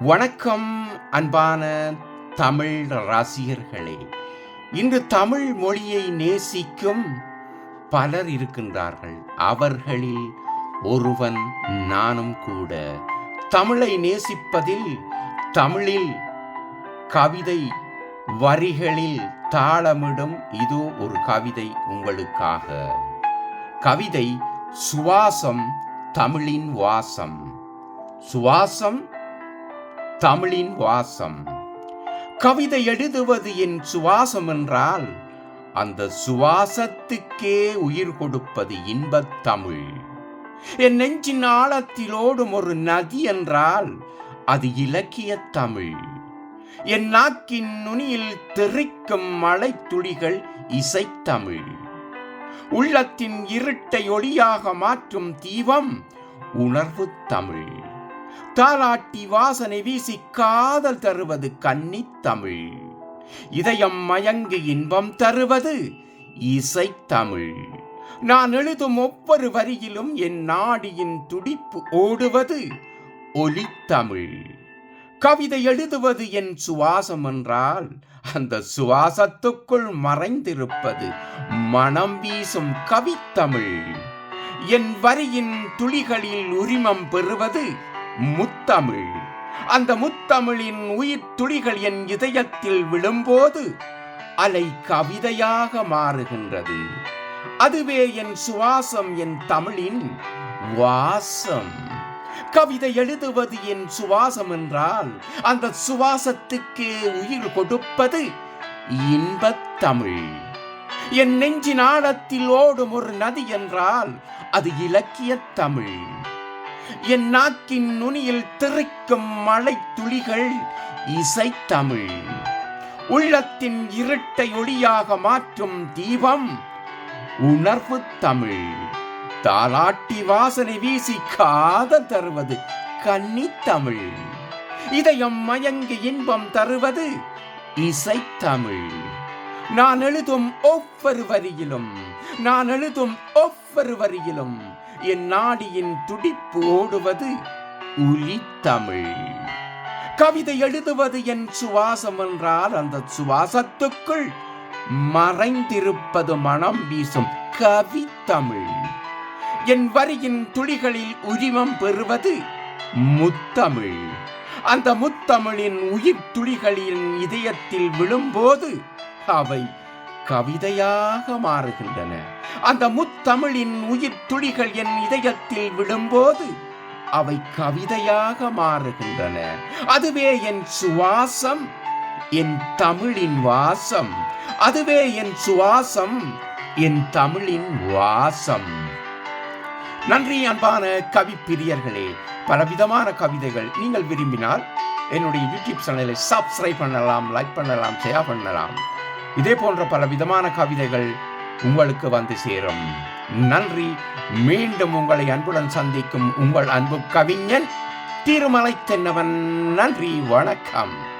வணக்கம் அன்பான தமிழ் ரசிகர்களே. இன்று தமிழ் மொழியை நேசிக்கும் பலர் இருக்கின்றார்கள். அவர்களில் ஒருவன் நானும் கூட. தமிழை நேசிப்பதில் தமிழில் கவிதை வரிகளில் தாளமிடும் இதோ ஒரு கவிதை உங்களுக்காக. கவிதை சுவாசம் தமிழின் வாசம். சுவாசம் தமிழின் வாசம். கவிதை எழுதுவது என் சுவாசம் என்றால் அந்த சுவாசத்துக்கே உயிர் கொடுப்பது இன்பத் தமிழ். என் நெஞ்சின் ஆழத்தில் ஓடும் ஒரு நதி என்றால் அது இலக்கிய தமிழ். என் நாக்கின் நுனியில் தெறிக்கும் மழை துளிகள் இசைத்தமிழ் உள்ளத்தின் இருட்டை ஒளியாக மாற்றும் தீபம் உணர்வு தமிழ். தாலாட்டி வாசனை வீசி காதல் தருவது கன்னி தமிழ். இதயம் மயங்கு இன்பம் தருவது இசைத்தமிழ் நான் எழுதும் ஒவ்வொரு வரியிலும் என் நாடியின் துடிப்பு ஓடுவது ஒலித்தமிழ் கவிதை எழுதுவது என் சுவாசம் என்றால் அந்த சுவாசத்துக்குள் மறைந்திருப்பது மனம் வீசும் கவித்தமிழ் என் வரியின் துளிகளில் உரிமம் பெறுவது முத்தமிழ். அந்த முத்தமிழின் உயிர் துளிகள் என் இதயத்தில் விழும்போது அலை கவிதையாக மாறுகின்றது. அதுவே என் சுவாசம் என் தமிழின் வாசம். கவிதை எழுதுவது என் சுவாசம் என்றால் அந்த சுவாசத்துக்கே உயிர் கொடுப்பது இன்பத் தமிழ். என் நெஞ்சின் ஆழத்தில் ஓடும் ஒரு நதி என்றால் அது இலக்கிய தமிழ். என் நாக்கின் நுனியில் திரைக்கும் மழை துளிகள் இசைத்தமிழ். உள்ளத்தின் இருட்டை ஒளியாக மாற்றும் தீபம் உணர்வு தமிழ். தாலாட்டி வாசனை வீசி காத தருவது கன்னித்தமிழ் இதயம் மயங்கி இன்பம் தருவது இசைத்தமிழ். நான் எழுதும் ஒவ்வொரு வரியிலும் நான் எழுதும் ஒவ்வொரு வரியிலும் என் நாடியின் துடிப்பு ஓடுவது உலித்தமிழ் கவிதை எழுதுவது என் சுவாசம் என்றால் அந்த சுவாசத்துக்குள் மறைந்திருப்பது மனம் வீசும் கவித்தமிழ். என் வரியின் துளிகளில் உரிமம் பெறுவது முத்தமிழ். அந்த முத்தமிழின் உயிர் துளிகளின் இதயத்தில் விழும்போது அவை கவிதையாக மாறுகின்றன. அந்த முத்தமிழின் உயிர் துளிகள் என் இதயத்தில் விழும்போது அவை கவிதையாக மாறுகின்றன. அதுவே என் சுவாசம் என் தமிழின் வாசம். அதுவே என் சுவாசம் என் தமிழின் வாசம். நன்றி அன்பான கவி பிரியர்களே. பலவிதமான கவிதைகள் நீங்கள் விரும்பினால் என்னுடைய யூடியூப் சேனலை சப்ஸ்கிரைப் பண்ணலாம் லைக் பண்ணலாம் ஷேர் பண்ணலாம். இதே போன்ற பல விதமான கவிதைகள் உங்களுக்கு வந்து சேரும். நன்றி. மீண்டும் உங்களை அன்புடன் சந்திக்கும் உங்கள் அன்பு கவிஞன் திருமலை தென்னவன் நன்றி. வணக்கம்.